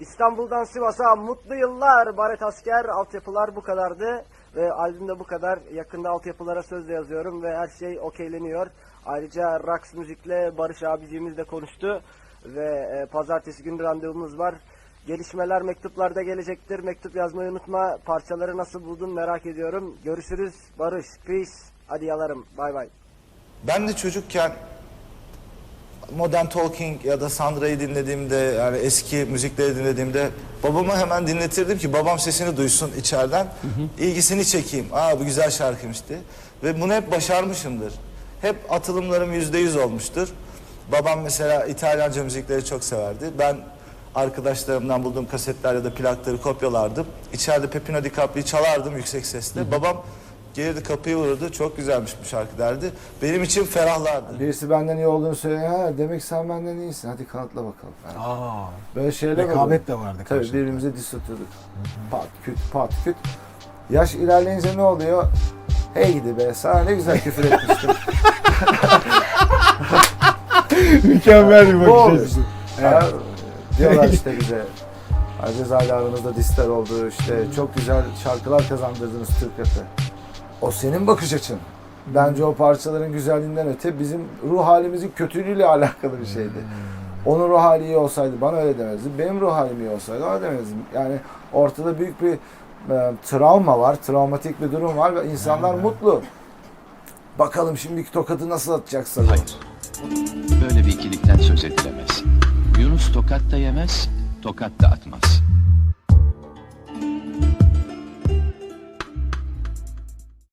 İstanbul'dan Sivas'a mutlu yıllar Baret Asker altyapılar bu kadardı ve albümde bu kadar yakında altyapılara söz de yazıyorum ve her şey okeyleniyor. Ayrıca Rax Müzik'le Barış abiciğimiz de konuştu ve e, pazartesi günü randevumuz var. Gelişmeler mektuplarda gelecektir. Mektup yazmayı unutma. Parçaları nasıl buldun merak ediyorum. Görüşürüz. Barış. Peace. Hadi yalarım. Bay bay. Ben de çocukken Modern Talking ya da Sandra'yı dinlediğimde yani eski müzikleri dinlediğimde babama hemen dinletirdim ki babam sesini duysun içeriden ilgisini çekeyim. Aa bu güzel şarkıymış diye. Ve bunu hep başarmışımdır. Hep atılımlarım yüzde yüz olmuştur. Babam mesela İtalyanca müzikleri çok severdi. Ben arkadaşlarımdan bulduğum kasetler ya da plakları kopyalardım. İçeride Pepino Di Capri'yi çalardım yüksek sesle. Babam gelirdi kapıyı vururdu. Çok güzelmiş bu şarkı derdi. Benim için ferahlardı. Birisi benden iyi olduğunu söylüyor. Ha, demek sen benden iyisin. Hadi kanıtla bakalım. falan. Aa, Böyle şeyler rekabet de vardı Tabii karşılıklı. birbirimize diss atıyorduk. Pat küt pat küt. Yaş ilerleyince ne oluyor? Hey gidi be sana ne güzel küfür etmiştim. Mükemmel bir Bu bakış oluyor. açısı. Ha, diyorlar işte bize. Cezayir'le aranızda disler oldu işte çok güzel şarkılar kazandırdınız Türk rap'e. O senin bakış açın. Bence o parçaların güzelliğinden öte bizim ruh halimizin kötülüğüyle alakalı bir şeydi. Onun ruh hali iyi olsaydı bana öyle demezdi. Benim ruh halim iyi olsaydı ona demezdim. Yani ortada büyük bir e, travma var, travmatik bir durum var ve insanlar mutlu. Bakalım şimdiki tokadı nasıl atacaksın? Hayır. Böyle bir ikilikten söz edilemez. Yunus tokat da yemez, tokat da atmaz.